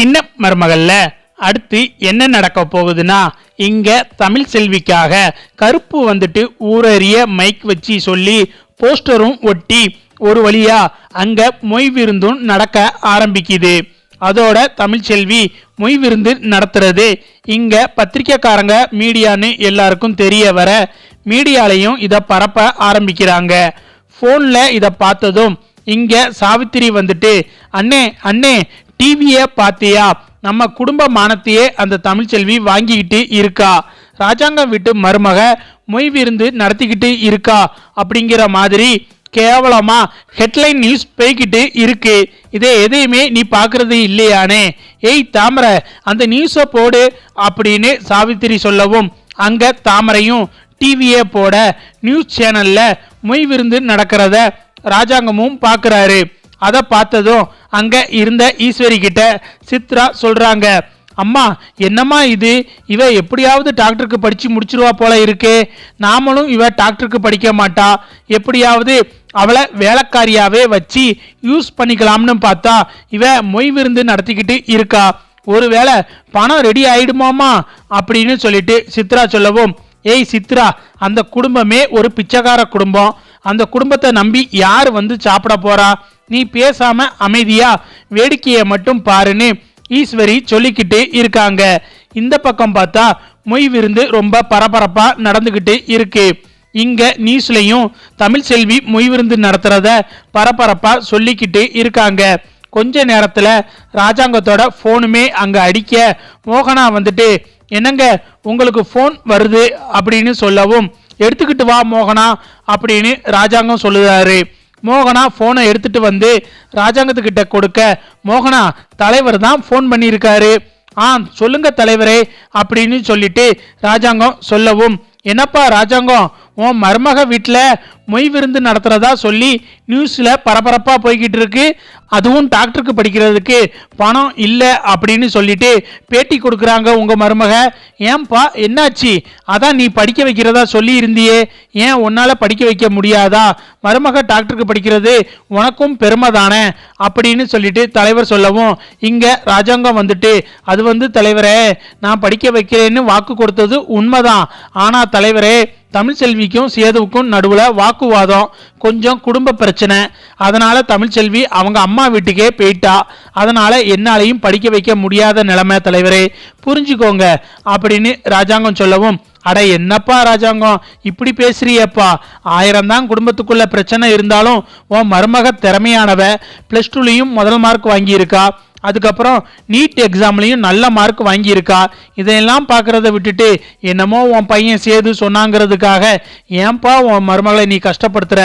சின்ன மருமகள்ல அடுத்து என்ன நடக்க போகுதுன்னா இங்க தமிழ் செல்விக்காக கருப்பு வந்துட்டு ஊரறிய மைக் வச்சு சொல்லி போஸ்டரும் ஒட்டி ஒரு வழியா அங்க மொய் விருந்தும் நடக்க ஆரம்பிக்குது. அதோட தமிழ்ச்செல்வி மொய் விருந்து நடத்துறது இங்க பத்திரிக்கைக்காரங்க மீடியான்னு எல்லாருக்கும் தெரிய வர மீடியாலையும் இதை பரப்ப ஆரம்பிக்கிறாங்க. ஃபோனில் இதை பார்த்ததும் இங்க சாவித்திரி வந்துட்டு அண்ணே அண்ணே டிவியை பார்த்தியா நம்ம குடும்ப மானத்தையே அந்த தமிழ்ச்செல்வி வாங்கிக்கிட்டு இருக்கா? ராஜாங்கம் வீட்டு மருமக மொய் விருந்து நடத்திக்கிட்டு இருக்கா? அப்படிங்கிற மாதிரி கேவலமா ஹெட்லைன் நியூஸ் போய்கிட்டு இருக்கு. இதை எதையுமே நீ பார்க்கறது இல்லையானே? ஏய் தாமரை அந்த நியூஸை போடு அப்படின்னு சாவித்திரி சொல்லவும் அங்க தாமரையும் டிவியை போட நியூஸ் சேனல்ல மொய் விருந்து நடக்கிறத ராஜாங்கமும் பார்க்குறாரு அதை பார்த்ததும் அங்கே இருந்த ஈஸ்வரி கிட்ட சித்ரா சொல்கிறாங்க அம்மா என்னம்மா இது? இவ எப்படியாவது டாக்டருக்கு படித்து முடிச்சிருவா போல இருக்கே. நாமளும் இவ டாக்டருக்கு படிக்க மாட்டா. எப்படியாவது அவளை வேலைக்காரியாவே வச்சு யூஸ் பண்ணிக்கலாம்னு பார்த்தா இவ மொய் விருந்து நடத்திக்கிட்டு இருக்கா. ஒருவேளை பணம் ரெடி ஆயிடுமாமா அப்படின்னு சொல்லிட்டு சித்ரா சொல்லவும் ஏய் சித்ரா அந்த குடும்பமே ஒரு பிச்சைக்கார குடும்பம். அந்த குடும்பத்தை நம்பி யார் வந்து சாப்பிட போறா? நீ பேசாம அமைதியா? வேடிக்கையை மட்டும் பாருன்னு ஈஸ்வரி சொல்லிக்கிட்டு இருக்காங்க. இந்த பக்கம் பார்த்தா மொய் விருந்து ரொம்ப பரபரப்பா நடந்துகிட்டு இருக்கு. இங்க நியூஸ்லயும் தமிழ் செல்வி மொய் விருந்து நடத்துறத பரபரப்பா சொல்லிக்கிட்டு இருக்காங்க. கொஞ்ச நேரத்துல ராஜாங்கத்தோட போனுமே அங்க அடிக்க மோகனா வந்துட்டு என்னங்க உங்களுக்கு ஃபோன் வருது? அப்படின்னு சொல்லவும் எடுத்துக்கிட்டு வா மோகனா அப்படின்னு ராஜாங்கம் சொல்லுறாரு. மோகனா ஃபோனை எடுத்துட்டு வந்து ராஜாங்கத்துக்கிட்ட கொடுக்க. மோகனா தலைவர் தான் ஃபோன் பண்ணியிருக்காரு. ஆ சொல்லுங்க தலைவரே அப்படின்னு சொல்லிட்டு ராஜாங்கம் சொல்லவும். என்னப்பா ராஜாங்கம் உன் மருமக வீட்டில் மொய் விருந்து நடத்துறதா சொல்லி நியூஸில் பரபரப்பாக போய்கிட்டு இருக்கு. அதுவும் டாக்டருக்கு படிக்கிறதுக்கு பணம் இல்லை அப்படின்னு சொல்லிட்டு பேட்டி கொடுக்குறாங்க உங்கள் மருமக. ஏன்பா என்னாச்சு? அதான் நீ படிக்க வைக்கிறதா சொல்லி இருந்தியே ஏன் உன்னால் படிக்க வைக்க முடியாதா? மருமக டாக்டருக்கு படிக்கிறது உனக்கும் பெருமை தானே அப்படின்னு சொல்லிட்டு தலைவர் சொல்லவும் இங்கே ராஜாங்கம் வந்துட்டு அது வந்து தலைவரே நான் படிக்க வைக்கிறேன்னு வாக்கு கொடுத்தது உண்மைதான். ஆனால் தலைவரே தமிழ்ச்செல்விக்கும் சேதுவுக்கும் நடுவில் வாக்குவாதம். கொஞ்சம் குடும்ப பிரச்சனை. அதனால தமிழ்ச்செல்வி அவங்க அம்மா அம்மா வீட்டுக்கே போயிட்டா. அதனால என்னாலையும் படிக்க வைக்க முடியாத நிலைமை தலைவரே. புரிஞ்சுக்கோங்க. அப்படின்னு ராஜாங்கம் சொல்லவும் அட என்னப்பா ராஜாங்கம்? இப்படி பேசுறியப்பா. ஆயிரம் தான் குடும்பத்துக்குள்ள பிரச்சனை இருந்தாலும் உன் மருமக திறமையானவ ப்ளஸ் டூலையும் முதல் மார்க் வாங்கியிருக்கா. அதுக்கப்புறம் நீட் எக்ஸாம்லையும் நல்ல மார்க் வாங்கியிருக்கா. இதையெல்லாம் பார்க்கறத விட்டுட்டு என்னமோ உன் பையன் சேது சொன்னாங்கிறதுக்காக ஏன்பா உன் மருமகளை நீ கஷ்டப்படுத்துற?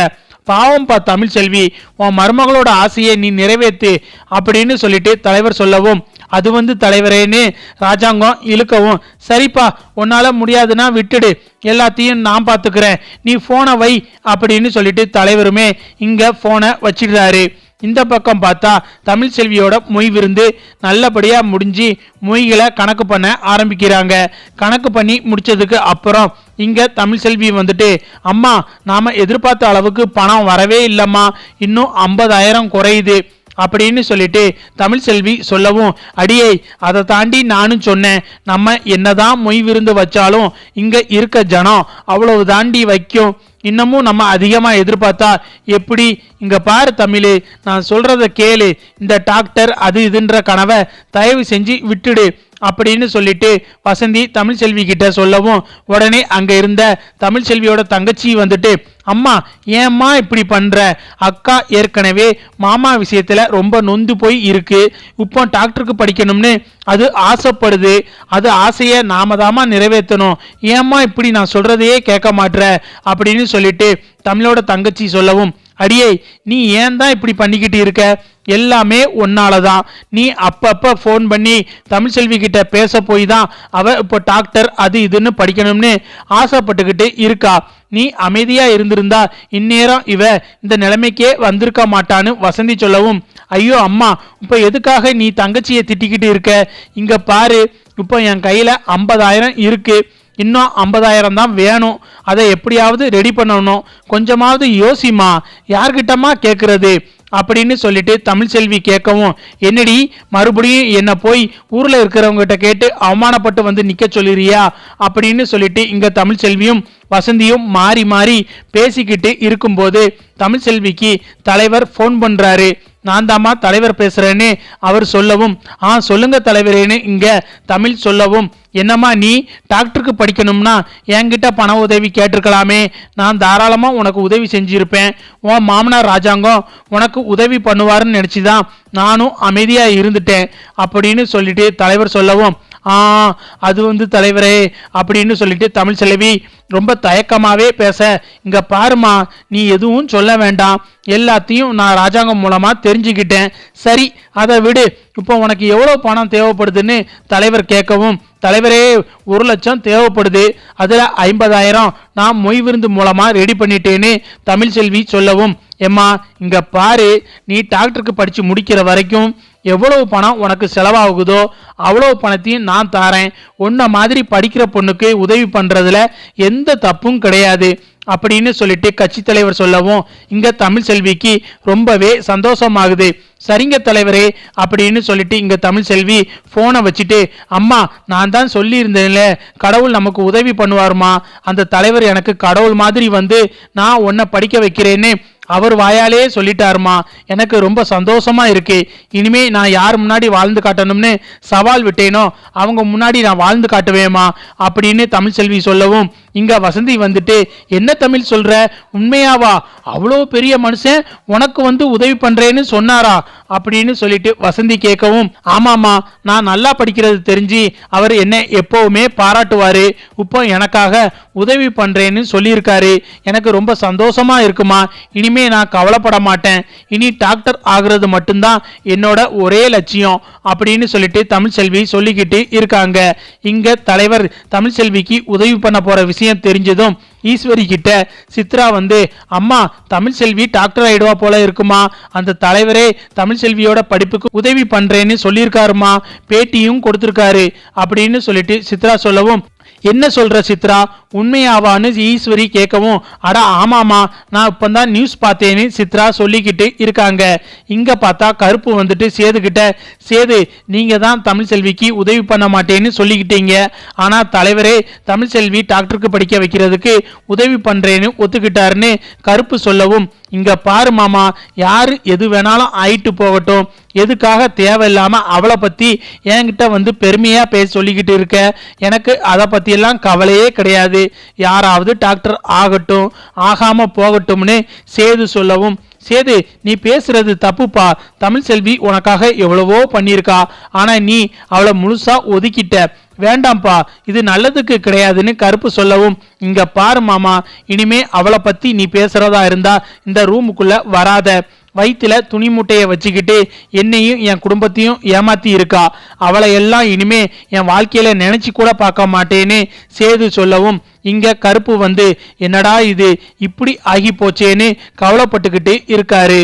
பாவம்பா தமிழ் செல்வி உன் மருமகளோட ஆசையை நீ நிறைவேற்று அப்படின்னு சொல்லிட்டு தலைவர் சொல்லவும் அது வந்து தலைவரேன்னு ராஜாங்கம் இழுக்கவும் சரிப்பா உன்னால முடியாதுன்னா விட்டுடு எல்லாத்தையும் நான் பார்த்துக்கிறேன் நீ ஃபோனை வை அப்படின்னு சொல்லிட்டு தலைவருமே இங்க ஃபோனை வச்சிடுறாரு. இந்த பக்கம் பார்த்தா தமிழ் செல்வியோட மொய் விருந்து நல்லபடியாக முடிஞ்சு மொய்களை கணக்கு பண்ண ஆரம்பிக்கிறாங்க. கணக்கு பண்ணி முடித்ததுக்கு அப்புறம் இங்கே தமிழ் செல்வி வந்துட்டு அம்மா நாம் எதிர்பார்த்த அளவுக்கு பணம் வரவே இல்லைம்மா. இன்னும் ஐம்பதாயிரம் குறையுது. அப்படின்னு சொல்லிட்டு தமிழ் செல்வி சொல்லவும் அடியை அதை தாண்டி நானும் சொன்னேன். நம்ம என்னதான் மொய் விருந்து வச்சாலும் இங்கே இருக்க ஜனம் அவ்வளவு தாண்டி வைக்கும். இன்னமும் நம்ம அதிகமாக எதிர்பார்த்தா எப்படி? இங்கே பாரு தமிழ் நான் சொல்கிறத கேளு. இந்த டாக்டர் அது இதுன்ற கனவை தயவு செஞ்சு விட்டுடு. அப்படின்னு சொல்லிட்டு வசந்தி தமிழ்செல்வி கிட்ட சொல்லவும் உடனே அங்க இருந்த தமிழ்செல்வியோட தங்கச்சி வந்துட்டு அம்மா ஏம்மா இப்படி பண்ற? அக்கா ஏற்கனவே மாமா விஷயத்துல ரொம்ப நொந்து போய் இருக்கு. இப்போ டாக்டருக்கு படிக்கணும்னு அது ஆசைப்படுது. அது ஆசையை நாம தாமா நிறைவேற்றணும். ஏம்மா இப்படி நான் சொல்றதையே கேட்க மாட்ற? அப்படின்னு சொல்லிட்டு தமிழோட தங்கச்சி சொல்லவும் அடியே நீ ஏன் தான் இப்படி பண்ணிக்கிட்டு இருக்க? எல்லாமே உன்னால தான் நீ அப்பப்போ ஃபோன் பண்ணி தமிழ்செல்வி கிட்ட பேச போய் தான் அவ இப்போ டாக்டர் அது இதுன்னு படிக்கணும்னு ஆசைப்பட்டுக்கிட்டு இருக்கா. நீ அமைதியா இருந்திருந்தா இந்நேரம் இவ இந்த நிலைமைக்கே வந்திருக்க மாட்டான்னு வசந்தி சொல்லவும் ஐயோ அம்மா இப்போ எதுக்காக நீ தங்கச்சியை திட்டிக்கிட்டு இருக்க? இங்க பாரு இப்போ என் கையில ஐம்பதாயிரம் இருக்குது இன்னும் ஐம்பதாயிரம் தான் வேணும். அதை எப்படியாவது ரெடி பண்ணணும். கொஞ்சமாவது யோசிமா யார்கிட்டமா கேட்கறது அப்படின்னு சொல்லிட்டு தமிழ்செல்வி கேட்கவும் என்னடி மறுபடியும் என்னை போய் ஊரில் இருக்கிறவங்க கிட்ட கேட்டு அவமானப்பட்டு வந்து நிற்க சொல்லிறியா? அப்படின்னு சொல்லிட்டு இங்கே தமிழ் செல்வியும் வசந்தியும் மாறி மாறி பேசிக்கிட்டு இருக்கும்போது தமிழ்செல்விக்கு தலைவர் ஃபோன் பண்ணுறாரு நான் தாம்மா தலைவர் பேசுகிறேன்னு அவர் சொல்லவும் ஆ சொல்லுங்க தலைவரேன்னு இங்கே தமிழ் சொல்லவும். என்னம்மா நீ டாக்டருக்கு படிக்கணும்னா என்கிட்ட பண உதவி கேட்டிருக்கலாமே. நான் தாராளமாக உனக்கு உதவி செஞ்சுருப்பேன். உன் மாமனார் ராஜாங்கம் உனக்கு உதவி பண்ணுவாருன்னு நினச்சி தான் நானும் அமைதியாக இருந்துட்டேன். அப்படின்னு சொல்லிட்டு தலைவர் சொல்லவும் ஆ அது வந்து தலைவரே அப்படின்னு சொல்லிட்டு தமிழ் செல்வி ரொம்ப தயக்கமாகவே பேச இங்கே பாருமா நீ எதுவும் சொல்ல வேண்டாம். எல்லாத்தையும் நான் ராஜாங்கம் மூலமாக தெரிஞ்சுக்கிட்டேன். சரி அதை விடு. இப்போ உனக்கு எவ்வளோ பணம் தேவைப்படுதுன்னு தலைவர் கேட்கவும் தலைவரே ஒரு லட்சம் தேவைப்படுது. அதில் ஐம்பதாயிரம் நான் மொய் விருந்து மூலமாக ரெடி பண்ணிட்டேன்னு தமிழ் செல்வி சொல்லவும் எம்மா இங்கே பாரு. நீ டாக்டருக்கு படித்து முடிக்கிற வரைக்கும் எவ்வளவு பணம் உனக்கு செலவாகுதோ அவ்வளவு பணத்தையும் நான் தாரேன். உன்ன மாதிரி படிக்கிற பொண்ணுக்கு உதவி பண்றதுல எந்த தப்பும் கிடையாது. அப்படின்னு சொல்லிட்டு கட்சி தலைவர் சொல்லவும் இங்க தமிழ் செல்விக்கு ரொம்பவே சந்தோஷமாகுது. சரிங்க தலைவரே அப்படின்னு சொல்லிட்டு இங்க தமிழ் செல்வி போனை வச்சுட்டு அம்மா நான் தான் சொல்லியிருந்தேன்ல கடவுள் நமக்கு உதவி பண்ணுவாருமா? அந்த தலைவர் எனக்கு கடவுள் மாதிரி வந்து நான் உன்னை படிக்க வைக்கிறேன்னு அவர் வாயாலே சொல்லிட்டாருமா? எனக்கு ரொம்ப சந்தோஷமா இருக்கு. இனிமே நான் யார் முன்னாடி வாழ்ந்து காட்டணும்னு சவால் விட்டேனோ அவங்க முன்னாடி நான் வாழ்ந்து காட்டுவேமா அப்படின்னு தமிழ் செல்வி சொல்லவும் இங்க வசந்தி வந்துட்டு என்ன தமிழ் சொல்ற? உண்மையாவா? அவ்வளோ பெரிய மனுஷன் உனக்கு வந்து உதவி பண்றேன்னு சொன்னாரா? அப்படின்னு சொல்லிட்டு வசந்தி கேட்கவும் ஆமாமா நான் நல்லா படிக்கிறது தெரிஞ்சு அவர் என்ன எப்பவுமே பாராட்டுவாரு. இப்போ எனக்காக உதவி பண்ணுறேன்னு சொல்லியிருக்காரு. எனக்கு ரொம்ப சந்தோஷமா இருக்குமா? இனிமே நான் கவலைப்பட மாட்டேன். இனி டாக்டர் ஆகிறது மட்டும்தான் என்னோட ஒரே லட்சியம் அப்படின்னு சொல்லிட்டு தமிழ்செல்வி சொல்லிக்கிட்டு இருக்காங்க. இங்கே தலைவர் தமிழ்செல்விக்கு உதவி பண்ண போகிற விஷயம் தெரிஞ்சதும் ஈஸ்வரி கிட்ட சித்ரா வந்து அம்மா தமிழ்செல்வி டாக்டர் ஆயிடுவா போல இருக்குமா? அந்த தலைவரே தமிழ்செல்வியோட படிப்புக்கு உதவி பண்றேன்னு சொல்லியிருக்காருமா? பேட்டியும் கொடுத்திருக்காரு அப்படின்னு சொல்லிட்டு சித்ரா சொல்லவும் என்ன சொல்ற சித்ரா? உண்மையாவான்னு ஈஸ்வரி கேட்கவும் அட ஆமாமா நான் இப்பதான் நியூஸ் பார்த்தேன்னு சித்ரா சொல்லிக்கிட்டு இருக்காங்க. இங்க பார்த்தா கருப்பு வந்துட்டு சேதுகிட்ட சேது நீங்க தான் தமிழ் செல்விக்கு உதவி பண்ண மாட்டேன்னு சொல்லிக்கிட்டீங்க. ஆனா தலைவரே தமிழ் செல்வி டாக்டருக்கு படிக்க வைக்கிறதுக்கு உதவி பண்றேன்னு ஒத்துக்கிட்டாருன்னு கருப்பு சொல்லவும் இங்க பாரு மாமா யாரு எது வேணாலும் ஆயிட்டு போகட்டும். எதுக்காக தேவையில்லாமல் அவளை பற்றி என்கிட்ட வந்து பெருமையாக பேச சொல்லிக்கிட்டு இருக்க? எனக்கு அதை பற்றியெல்லாம் கவலையே கிடையாது. யாராவது டாக்டர் ஆகட்டும் ஆகாமல் போகட்டும்னு சேது சொல்லவும். சேது நீ பேசுறது தப்புப்பா. தமிழ் செல்வி உனக்காக எவ்வளவோ பண்ணியிருக்கா. ஆனால் நீ அவளை முழுசாக ஒதுக்கிட்ட. வேண்டாம்ப்பா இது நல்லதுக்கு கிடையாதுன்னு கருப்பு சொல்லவும். இங்க பாரு மாமா இனிமே அவளை பத்தி நீ பேசுறதா இருந்தா இந்த ரூமுக்குள்ள வராத. வயிற்றில் துணி மூட்டையை வச்சுக்கிட்டு என்னையும் என் குடும்பத்தையும் ஏமாத்தி இருக்கா? அவளை எல்லாம் இனிமே என் வாழ்க்கையில நினைச்சு கூட பார்க்க மாட்டேன்னு சேது சொல்லவும் இங்க கருப்பு வந்து என்னடா இது இப்படி ஆகி போச்சேன்னு கவலைப்பட்டுக்கிட்டு இருக்காரு.